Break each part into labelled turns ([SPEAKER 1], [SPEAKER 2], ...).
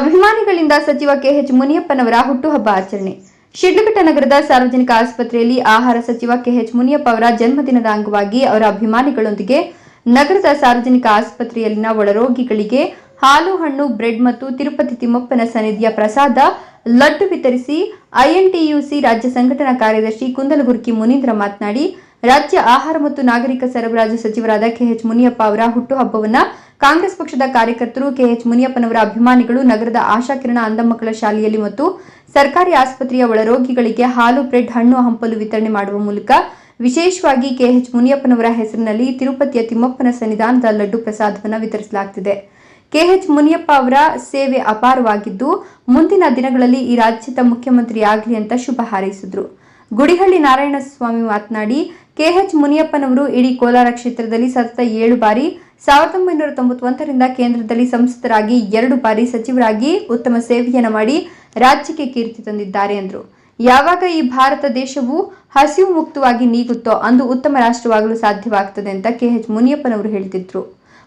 [SPEAKER 1] ಅಭಿಮಾನಿಗಳಿಂದ ಸಚಿವ ಕೆಎಚ್ ಮುನಿಯಪ್ಪನವರ ಹುಟ್ಟುಹಬ್ಬ ಆಚರಣೆ. ಶಿಡ್ಲಘಟ್ಟ ನಗರದ ಸಾರ್ವಜನಿಕ ಆಸ್ಪತ್ರೆಯಲ್ಲಿ ಆಹಾರ ಸಚಿವ ಕೆಎಚ್ ಮುನಿಯಪ್ಪ ಅವರ ಜನ್ಮದಿನದ ಅಂಗವಾಗಿ ಅವರ ಅಭಿಮಾನಿಗಳೊಂದಿಗೆ ನಗರದ ಸಾರ್ವಜನಿಕ ಆಸ್ಪತ್ರೆಯಲ್ಲಿನ ಒಳರೋಗಿಗಳಿಗೆ ಹಾಲು, ಹಣ್ಣು, ಬ್ರೆಡ್ ಮತ್ತು ತಿರುಪತಿ ತಿಮ್ಮಪ್ಪನ ಸನ್ನಿಧಿಯ ಪ್ರಸಾದ ಲಡ್ಡು ವಿತರಿಸಿ ಐಎನ್ಟಿಯುಸಿ ರಾಜ್ಯ ಸಂಘಟನಾ ಕಾರ್ಯದರ್ಶಿ ಕುಂದಲಗುರ್ಕಿ ಮುನೀಂದ್ರ ಮಾತನಾಡಿ, ರಾಜ್ಯ ಆಹಾರ ಮತ್ತು ನಾಗರಿಕ ಸರಬರಾಜು ಸಚಿವರಾದ ಕೆಎಚ್ ಮುನಿಯಪ್ಪ ಅವರ ಹುಟ್ಟುಹಬ್ಬವನ್ನ ಕಾಂಗ್ರೆಸ್ ಪಕ್ಷದ ಕಾರ್ಯಕರ್ತರು ಕೆಎಚ್ ಮುನಿಯಪ್ಪನವರ ಅಭಿಮಾನಿಗಳು ನಗರದ ಆಶಾಕಿರಣ ಅಂಧಮಕ್ಕಳ ಶಾಲೆಯಲ್ಲಿ ಮತ್ತು ಸರ್ಕಾರಿ ಆಸ್ಪತ್ರೆಯ ಒಳರೋಗಿಗಳಿಗೆ ಹಾಲು, ಬ್ರೆಡ್, ಹಣ್ಣು, ಹಂಪಲು ವಿತರಣೆ ಮಾಡುವ ಮೂಲಕ ವಿಶೇಷವಾಗಿ ಕೆಎಚ್ ಮುನಿಯಪ್ಪನವರ ಹೆಸರಿನಲ್ಲಿ ತಿರುಪತಿಯ ತಿಮ್ಮಪ್ಪನ ಸನ್ನಿಧಾನದ ಲಡ್ಡು ಪ್ರಸಾದವನ್ನು ವಿತರಿಸಲಾಗುತ್ತಿದೆ ಕೆಎಚ್ ಮುನಿಯಪ್ಪ ಅವರ ಸೇವೆ ಅಪಾರವಾಗಿದ್ದು, ಮುಂದಿನ ದಿನಗಳಲ್ಲಿ ಈ ರಾಜ್ಯದ ಮುಖ್ಯಮಂತ್ರಿಯಾಗಲಿ ಅಂತ ಶುಭ ಹಾರೈಸಿದ್ರು. ಗುಡಿಹಳ್ಳಿ ನಾರಾಯಣಸ್ವಾಮಿ ಮಾತನಾಡಿ ಕೆಎಚ್ ಮುನಿಯಪ್ಪನವರು ಇಡೀ ಕೋಲಾರ ಕ್ಷೇತ್ರದಲ್ಲಿ ಸತತ ಏಳು ಬಾರಿ ಸಾವಿರದ ಒಂಬೈನೂರ ತೊಂಬತ್ತೊಂದರಿಂದ ಕೇಂದ್ರದಲ್ಲಿ ಸಂಸದರಾಗಿ ಎರಡು ಬಾರಿ ಸಚಿವರಾಗಿ ಉತ್ತಮ ಸೇವೆಯನ್ನು ಮಾಡಿ ರಾಜ್ಯಕ್ಕೆ ಕೀರ್ತಿ ತಂದಿದ್ದಾರೆ ಎಂದರು ಯಾವಾಗ ಈ ಭಾರತ ದೇಶವು ಹಸಿವು ಮುಕ್ತವಾಗಿ ನೀಗುತ್ತೋ ಅಂದು ಉತ್ತಮ ರಾಷ್ಟ್ರವಾಗಲು ಸಾಧ್ಯವಾಗುತ್ತದೆ ಅಂತ ಕೆಎಚ್ ಮುನಿಯಪ್ಪನವರು ಹೇಳ್ತಿದ್ರು.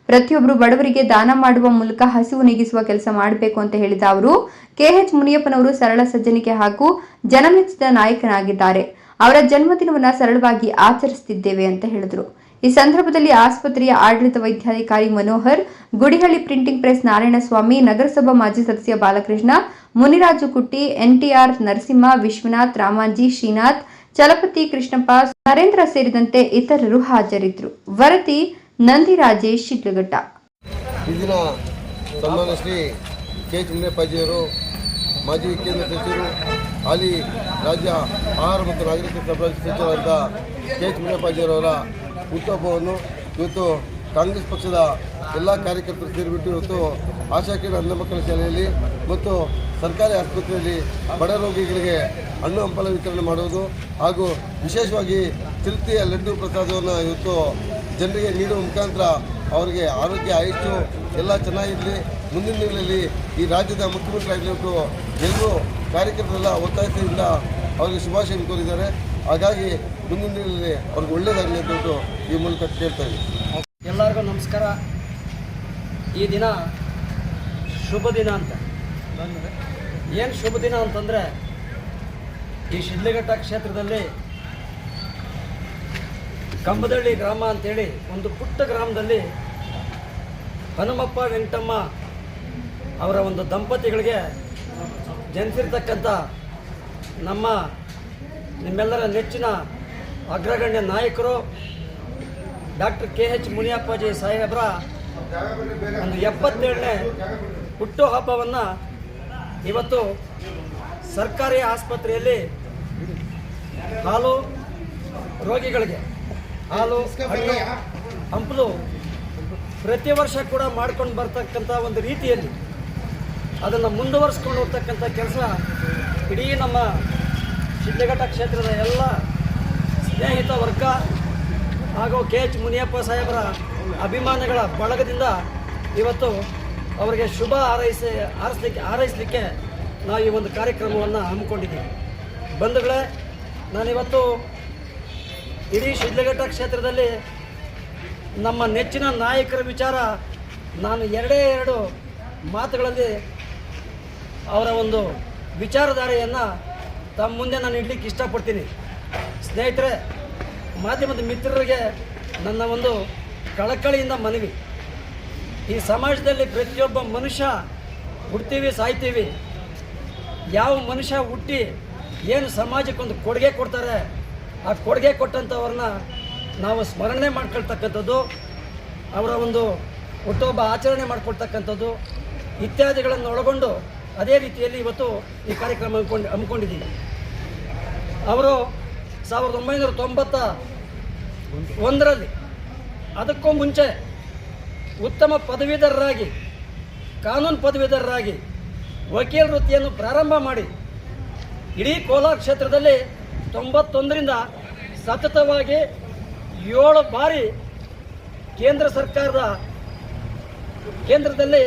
[SPEAKER 1] ಪ್ರತಿಯೊಬ್ಬರು ಬಡವರಿಗೆ ದಾನ ಮಾಡುವ ಮೂಲಕ ಹಸಿವು ನೀಗಿಸುವ ಕೆಲಸ ಮಾಡಬೇಕು ಅಂತ ಹೇಳಿದ ಅವರು, ಕೆಎಚ್ ಮುನಿಯಪ್ಪನವರು ಸರಳ ಸಜ್ಜನಿಕೆ ಹಾಗೂ ಜನಮೆಚ್ಚಿದ ನಾಯಕನಾಗಿದ್ದಾರೆ. ಅವರ ಜನ್ಮದಿನವನ್ನ ಸರಳವಾಗಿ ಆಚರಿಸುತ್ತಿದ್ದೇವೆ ಅಂತ ಹೇಳಿದರು. ಈ ಸಂದರ್ಭದಲ್ಲಿ ಆಸ್ಪತ್ರೆಯ ಆಡಳಿತ ವೈದ್ಯಾಧಿಕಾರಿ ಮನೋಹರ್, ಗುಡಿಹಳ್ಳಿ ಪ್ರಿಂಟಿಂಗ್ ಪ್ರೆಸ್ ನಾರಾಯಣಸ್ವಾಮಿ, ನಗರಸಭಾ ಮಾಜಿ ಸದಸ್ಯ ಬಾಲಕೃಷ್ಣ, ಮುನಿರಾಜು ಕುಟ್ಟಿ, ಎನ್ಟಿಆರ್ ನರಸಿಂಹ, ವಿಶ್ವನಾಥ್, ರಾಮಾಂಜಿ, ಶ್ರೀನಾಥ್, ಚಲಪತಿ ಕೃಷ್ಣಪ್ಪ, ನರೇಂದ್ರ ಸೇರಿದಂತೆ ಇತರರು ಹಾಜರಿದ್ದರು ವರದಿ ನಂದಿ ರಾಜೇಶ್, ಶಿಡ್ಲಘಟ್ಟ.
[SPEAKER 2] ಮಾಜಿ ಕೇಂದ್ರ ಸಚಿವರು ಹಾಲಿ ರಾಜ್ಯ ಆಹಾರ ಮತ್ತು ನಾಗರಿಕ ಸರಬರಾಜು ಸಚಿವರಾದ ಕೆ ಎಚ್ ಮುನಿಯಪ್ಪಾಜಿಯವರ ಇವತ್ತು ಕಾಂಗ್ರೆಸ್ ಪಕ್ಷದ ಎಲ್ಲ ಕಾರ್ಯಕರ್ತರು ಸೇರಿಬಿಟ್ಟು ಇವತ್ತು ಆಶಾಕಿರಣ ಅಂಧ ಮಕ್ಕಳ ಶಾಲೆಯಲ್ಲಿ ಮತ್ತು ಸರ್ಕಾರಿ ಆಸ್ಪತ್ರೆಯಲ್ಲಿ ಬಡ ರೋಗಿಗಳಿಗೆ ಹಣ್ಣು ಹಂಪಲ ವಿತರಣೆ ಮಾಡುವುದು ಹಾಗೂ ವಿಶೇಷವಾಗಿ ತಿರುತಿಯ ಲಡ್ಡು ಪ್ರಸಾದವನ್ನು ಇವತ್ತು ಜನರಿಗೆ ನೀಡುವ ಮುಖಾಂತರ ಅವರಿಗೆ ಆರೋಗ್ಯ ಆಯಿತು ಎಲ್ಲ ಚೆನ್ನಾಗಿರಲಿ. ಮುಂದಿನ ದಿನಗಳಲ್ಲಿ ಈ ರಾಜ್ಯದ ಮುಖ್ಯಮಂತ್ರಿ ಆಗಲಿಟ್ಟು ಎಲ್ಲರೂ ಕಾರ್ಯಕರ್ತರೆಲ್ಲ ಒತ್ತಾಯದಿಂದ ಅವರಿಗೆ ಶುಭಾಶಯ ಕೋರಿದ್ದಾರೆ. ಹಾಗಾಗಿ ಮುಂದಿನ ದಿನಗಳಲ್ಲಿ ಅವ್ರಿಗೆ ಒಳ್ಳೆಯದಾಗಲಿ ಅಂತ ಈ ಮೂಲಕ ಕೇಳ್ತಾ ಇದ್ದೀವಿ
[SPEAKER 3] ಎಲ್ಲರಿಗೂ ನಮಸ್ಕಾರ. ಈ ದಿನ ಶುಭ ದಿನ ಅಂತ. ಏನು ಶುಭ ದಿನ ಅಂತಂದರೆ ಈ ಶಿಡ್ಲಘಟ್ಟ ಕ್ಷೇತ್ರದಲ್ಲಿ ಕಂಬದಳ್ಳಿ ಗ್ರಾಮ ಅಂತೇಳಿ ಒಂದು ಪುಟ್ಟ ಗ್ರಾಮದಲ್ಲಿ ಹನುಮಪ್ಪ ವೆಂಕಟಮ್ಮ ಅವರ ಒಂದು ದಂಪತಿಗಳಿಗೆ ಜನಿಸಿರ್ತಕ್ಕಂಥ ನಮ್ಮ ನಿಮ್ಮೆಲ್ಲರ ನೆಚ್ಚಿನ ಅಗ್ರಗಣ್ಯ ನಾಯಕರು ಡಾಕ್ಟರ್ ಕೆ ಎಚ್ ಮುನಿಯಪ್ಪಾಜಿ ಸಾಹೇಬ್ರ ಒಂದು ಎಪ್ಪತ್ತೇಳನೇ ಹುಟ್ಟುಹಬ್ಬವನ್ನು ಇವತ್ತು ಸರ್ಕಾರಿ ಆಸ್ಪತ್ರೆಯಲ್ಲಿ ಹಾಲು ರೋಗಿಗಳಿಗೆ ಹಾಲು ಹಂಪಲು ಪ್ರತಿ ವರ್ಷ ಕೂಡ ಮಾಡ್ಕೊಂಡು ಬರ್ತಕ್ಕಂಥ ಒಂದು ರೀತಿಯಲ್ಲಿ ಅದನ್ನು ಮುಂದುವರಿಸ್ಕೊಂಡು ಹೋಗ್ತಕ್ಕಂಥ ಕೆಲಸ ಇಡೀ ನಮ್ಮ ಶಿಡ್ಲಘಟ್ಟ ಕ್ಷೇತ್ರದ ಎಲ್ಲ ಸ್ನೇಹಿತ ವರ್ಗ ಹಾಗೂ ಕೆ ಎಚ್ ಮುನಿಯಪ್ಪ ಸಾಹೇಬರ ಅಭಿಮಾನಿಗಳ ಬಳಗದಿಂದ ಇವತ್ತು ಅವರಿಗೆ ಶುಭ ಹಾರೈಸಿ, ಹಾರೈಸಲಿಕ್ಕೆ ಹಾರೈಸಲಿಕ್ಕೆ ನಾವು ಈ ಒಂದು ಕಾರ್ಯಕ್ರಮವನ್ನು ಹಮ್ಮಿಕೊಂಡಿದ್ದೀವಿ. ಬಂಧುಗಳೇ, ನಾನಿವತ್ತು ಇಡೀ ಶಿಡ್ಲಘಟ್ಟ ಕ್ಷೇತ್ರದಲ್ಲಿ ನಮ್ಮ ನೆಚ್ಚಿನ ನಾಯಕರ ವಿಚಾರ ನಾನು ಎರಡೇ ಎರಡು ಮಾತುಗಳಲ್ಲಿ ಅವರ ಒಂದು ವಿಚಾರಧಾರೆಯನ್ನು ತಮ್ಮ ಮುಂದೆ ನಾನು ಇಡ್ಲಿಕ್ಕೆ ಇಷ್ಟಪಡ್ತೀನಿ. ಸ್ನೇಹಿತರೆ, ಮಾಧ್ಯಮದ ಮಿತ್ರರಿಗೆ ನನ್ನ ಒಂದು ಕಳಕಳಿಯಿಂದ ಮನವಿ. ಈ ಸಮಾಜದಲ್ಲಿ ಪ್ರತಿಯೊಬ್ಬ ಮನುಷ್ಯ ಹುಡ್ತೀವಿ, ಸಾಯ್ತೀವಿ. ಯಾವ ಮನುಷ್ಯ ಹುಟ್ಟಿ ಏನು ಸಮಾಜಕ್ಕೊಂದು ಕೊಡುಗೆ ಕೊಡ್ತಾರೆ, ಆ ಕೊಡುಗೆ ಕೊಟ್ಟಂಥವ್ರನ್ನ ನಾವು ಸ್ಮರಣೆ ಮಾಡ್ಕೊಳ್ತಕ್ಕಂಥದ್ದು, ಅವರ ಒಂದು ಹುಟ್ಟುಹಬ್ಬ ಆಚರಣೆ ಮಾಡ್ಕೊಳ್ತಕ್ಕಂಥದ್ದು, ಇತ್ಯಾದಿಗಳನ್ನು ಒಳಗೊಂಡು ಅದೇ ರೀತಿಯಲ್ಲಿ ಇವತ್ತು ಈ ಕಾರ್ಯಕ್ರಮ ಹಮ್ಮಿಕೊಂಡು ಹಮ್ಮಿಕೊಂಡಿದ್ದೀವಿ. ಅವರು ಸಾವಿರದ ಒಂಬೈನೂರ ತೊಂಬತ್ತ ಒಂದರಲ್ಲಿ ಅದಕ್ಕೂ ಮುಂಚೆ ಉತ್ತಮ ಪದವೀಧರರಾಗಿ, ಕಾನೂನು ಪದವೀಧರರಾಗಿ ವಕೀಲ ವೃತ್ತಿಯನ್ನು ಪ್ರಾರಂಭ ಮಾಡಿ ಇಡೀ ಕೋಲಾರ ಕ್ಷೇತ್ರದಲ್ಲಿ ತೊಂಬತ್ತೊಂದರಿಂದ ಸತತವಾಗಿ ಏಳು ಬಾರಿ ಕೇಂದ್ರ ಸರ್ಕಾರದ ಕೇಂದ್ರದಲ್ಲಿ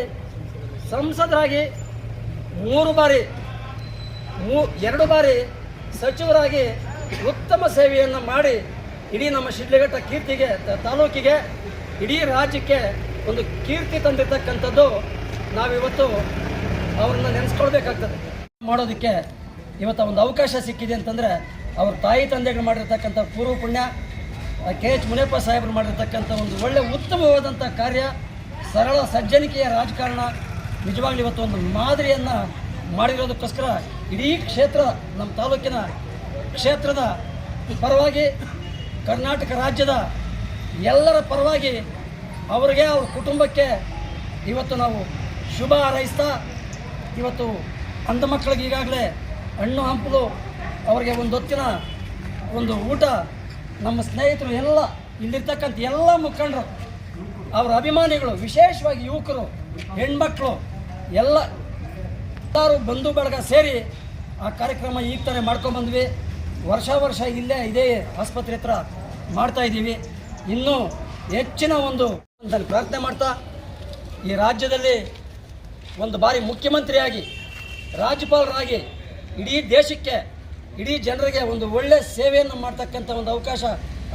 [SPEAKER 3] ಸಂಸದರಾಗಿ ಮೂರು ಬಾರಿ, ಮೂ, ಎರಡು ಬಾರಿ ಸಚಿವರಾಗಿ ಉತ್ತಮ ಸೇವೆಯನ್ನು ಮಾಡಿ ಇಡೀ ನಮ್ಮ ಶಿಡ್ಲಘಟ್ಟ ಕೀರ್ತಿಗೆ ತಾಲೂಕಿಗೆ, ಇಡೀ ರಾಜ್ಯಕ್ಕೆ ಒಂದು ಕೀರ್ತಿ ತಂದಿರತಕ್ಕಂಥದ್ದು ನಾವಿವತ್ತು ಅವರನ್ನು ನೆನೆಸ್ಕೊಳ್ಬೇಕಾಗ್ತದೆ. ಮಾಡೋದಕ್ಕೆ ಇವತ್ತು ಒಂದು ಅವಕಾಶ ಸಿಕ್ಕಿದೆ ಅಂತಂದರೆ ಅವ್ರ ತಾಯಿ ತಂದೆಗಳು ಮಾಡಿರ್ತಕ್ಕಂಥ ಪೂರ್ವ ಪುಣ್ಯ ಕೆ ಎಚ್ ಮುನಿಯಪ್ಪ ಸಾಹೇಬರು ಮಾಡಿರ್ತಕ್ಕಂಥ ಒಂದು ಒಳ್ಳೆ ಉತ್ತಮವಾದಂಥ ಕಾರ್ಯ, ಸರಳ ಸಜ್ಜನಿಕೆಯ ರಾಜಕಾರಣ ನಿಜವಾಗ್ಲೂ ಇವತ್ತು ಒಂದು ಮಾದರಿಯನ್ನು ಮಾಡಿರೋದಕ್ಕೋಸ್ಕರ ಇಡೀ ಕ್ಷೇತ್ರ, ನಮ್ಮ ತಾಲೂಕಿನ ಕ್ಷೇತ್ರದ ಪರವಾಗಿ ಕರ್ನಾಟಕ ರಾಜ್ಯದ ಎಲ್ಲರ ಪರವಾಗಿ ಅವರಿಗೆ ಅವ್ರ ಕುಟುಂಬಕ್ಕೆ ಇವತ್ತು ನಾವು ಶುಭ ಹಾರೈಸ್ತಾ ಇವತ್ತು ಅಂಧ ಮಕ್ಕಳಿಗೆ ಈಗಾಗಲೇ ಹಣ್ಣು ಹಂಪಲು ಅವರಿಗೆ ಒಂದು ಹೊತ್ತಿನ ಒಂದು ಊಟ, ನಮ್ಮ ಸ್ನೇಹಿತರು ಎಲ್ಲ ಇಲ್ಲಿರ್ತಕ್ಕಂಥ ಎಲ್ಲ ಮುಖಂಡರು, ಅವರ ಅಭಿಮಾನಿಗಳು, ವಿಶೇಷವಾಗಿ ಯುವಕರು, ಹೆಣ್ಮಕ್ಳು ಎಲ್ಲ ಎಲ್ಲರೂ ಬಂಧು ಬಳಗ ಸೇರಿ ಆ ಕಾರ್ಯಕ್ರಮ ಈಗ ತಾನೇ ಮಾಡ್ಕೊಂಬಂದ್ವಿ ವರ್ಷ ವರ್ಷ ಇಲ್ಲೇ ಇದೇ ಆಸ್ಪತ್ರೆ ಹತ್ರ ಮಾಡ್ತಾ ಇದ್ದೀವಿ. ಇನ್ನೂ ಹೆಚ್ಚಿನ ಒಂದು ಪ್ರಾರ್ಥನೆ ಮಾಡ್ತಾ ಈ ರಾಜ್ಯದಲ್ಲಿ ಒಂದು ಬಾರಿ ಮುಖ್ಯಮಂತ್ರಿಯಾಗಿ ರಾಜ್ಯಪಾಲರಾಗಿ ಇಡೀ ದೇಶಕ್ಕೆ ಇಡೀ ಜನರಿಗೆ ಒಂದು ಒಳ್ಳೆ ಸೇವೆಯನ್ನು ಮಾಡ್ತಕ್ಕಂಥ ಒಂದು ಅವಕಾಶ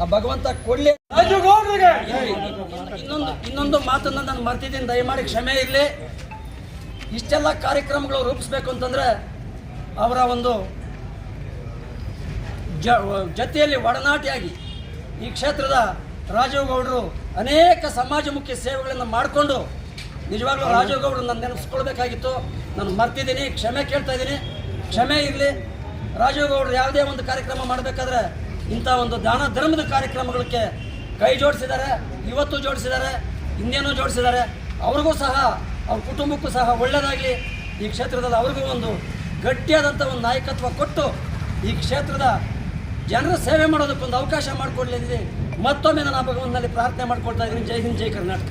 [SPEAKER 3] ಆ ಭಗವಂತ ಕೊಡಲಿ. ಇನ್ನೊಂದು ಇನ್ನೊಂದು ಮಾತನ್ನು ನಾನು ಮರ್ತಿದ್ದೀನಿ. ದಯಮಾಡಿ ಕ್ಷಮೆ ಇರಲಿ. ಇಷ್ಟೆಲ್ಲ ಕಾರ್ಯಕ್ರಮಗಳು ರೂಪಿಸ್ಬೇಕು ಅಂತಂದರೆ ಅವರ ಒಂದು ಜ ಜೊತೆಯಲ್ಲಿ ಒಡನಾಟಿಯಾಗಿ ಈ ಕ್ಷೇತ್ರದ ರಾಜೀವ್ ಗೌಡರು ಅನೇಕ ಸಮಾಜಮುಖಿ ಸೇವೆಗಳನ್ನು ಮಾಡಿಕೊಂಡು ನಿಜವಾಗ್ಲೂ ರಾಜೀವ್ ಗೌಡರು ನಾನು ನೆನೆಸ್ಕೊಳ್ಬೇಕಾಗಿತ್ತು ನಾನು ಮರ್ತಿದ್ದೀನಿ, ಕ್ಷಮೆ ಕೇಳ್ತಾ ಇದ್ದೀನಿ. ಕ್ಷಮೆ ಇರಲಿ. ರಾಜೀವ್ ಗೌಡರು ಯಾವುದೇ ಒಂದು ಕಾರ್ಯಕ್ರಮ ಮಾಡಬೇಕಾದ್ರೆ ಇಂಥ ಒಂದು ದಾನ ಧರ್ಮದ ಕಾರ್ಯಕ್ರಮಗಳಿಗೆ ಕೈ ಜೋಡಿಸಿದ್ದಾರೆ, ಇವತ್ತು ಜೋಡಿಸಿದ್ದಾರೆ, ಇನ್ನೇನೋ ಜೋಡಿಸಿದ್ದಾರೆ. ಅವ್ರಿಗೂ ಸಹ ಅವ್ರ ಕುಟುಂಬಕ್ಕೂ ಸಹ ಒಳ್ಳೆಯದಾಗಲಿ ಈ ಕ್ಷೇತ್ರದಲ್ಲಿ ಅವ್ರಿಗೂ ಒಂದು ಗಟ್ಟಿಯಾದಂಥ ಒಂದು ನಾಯಕತ್ವ ಕೊಟ್ಟು ಈ ಕ್ಷೇತ್ರದ ಜನರ ಸೇವೆ ಮಾಡೋದಕ್ಕೊಂದು ಅವಕಾಶ ಮಾಡಿಕೊಡ್ಲಿದೆ ಮತ್ತೊಮ್ಮೆ ನಾನು ಆ ಭಗವಂತನಲ್ಲಿ ಪ್ರಾರ್ಥನೆ ಮಾಡ್ಕೊಳ್ತಾ ಇದ್ದೀನಿ. ಜೈ ಹಿಂದ್, ಜೈ ಕರ್ನಾಟಕ.